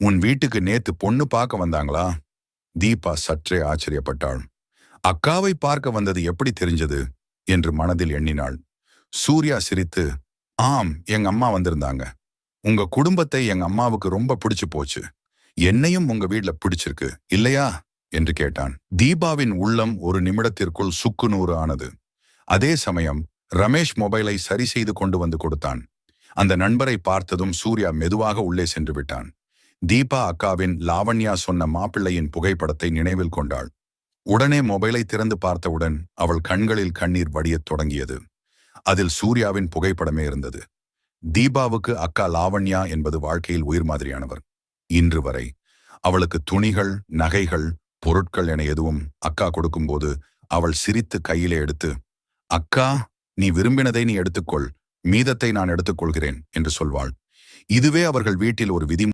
உன் வீட்டுக்கு நேத்து பொண்ணு பார்க்க வந்தாங்களா? தீபா சற்றே ஆச்சரியப்பட்டாள். அக்காவை பார்க்க வந்தது எப்படி தெரிஞ்சது? என்று மனதில் எண்ணினாள். சூர்யா சிரித்து ஆம் எங்க அம்மா வந்திருந்தாங்க. உங்க குடும்பத்தை எங்க அம்மாவுக்கு ரொம்ப பிடிச்சு போச்சு. என்னையும் உங்க வீட்ல பிடிச்சிருக்கு இல்லையா? என்று கேட்டான். தீபாவின் உள்ளம் ஒரு நிமிடத்திற்குள் சுக்கு நூறு ஆனது. அதே சமயம் ரமேஷ் மொபைலை சரி செய்து கொண்டு வந்து கொடுத்தான். அந்த நண்பரை பார்த்ததும் சூர்யா மெதுவாக உள்ளே சென்று விட்டான். தீபா அக்காவின் லாவண்யா சொன்ன மாப்பிள்ளையின் புகைப்படத்தை நினைவில் கொண்டாள். உடனே மொபைலை திறந்து பார்த்தவுடன் அவள் கண்களில் கண்ணீர் வடியத் தொடங்கியது. அதில் சூர்யாவின் புகைப்படமே இருந்தது. தீபாவுக்கு அக்கா லாவண்யா என்பது வாழ்க்கையில் உயிர் மாதிரியானவர். இன்று வரை அவளுக்கு துணிகள் நகைகள் பொருட்கள் என எதுவும் அக்கா கொடுக்கும்போது அவள் சிரித்து கையிலே எடுத்து அக்கா நீ விரும்பினதை நீ எடுத்துக்கொள். மீதத்தை நான் எடுத்துக்கொள்கிறேன் என்று சொல்வாள். இதுவே அவர்கள் வீட்டில் ஒரு விதி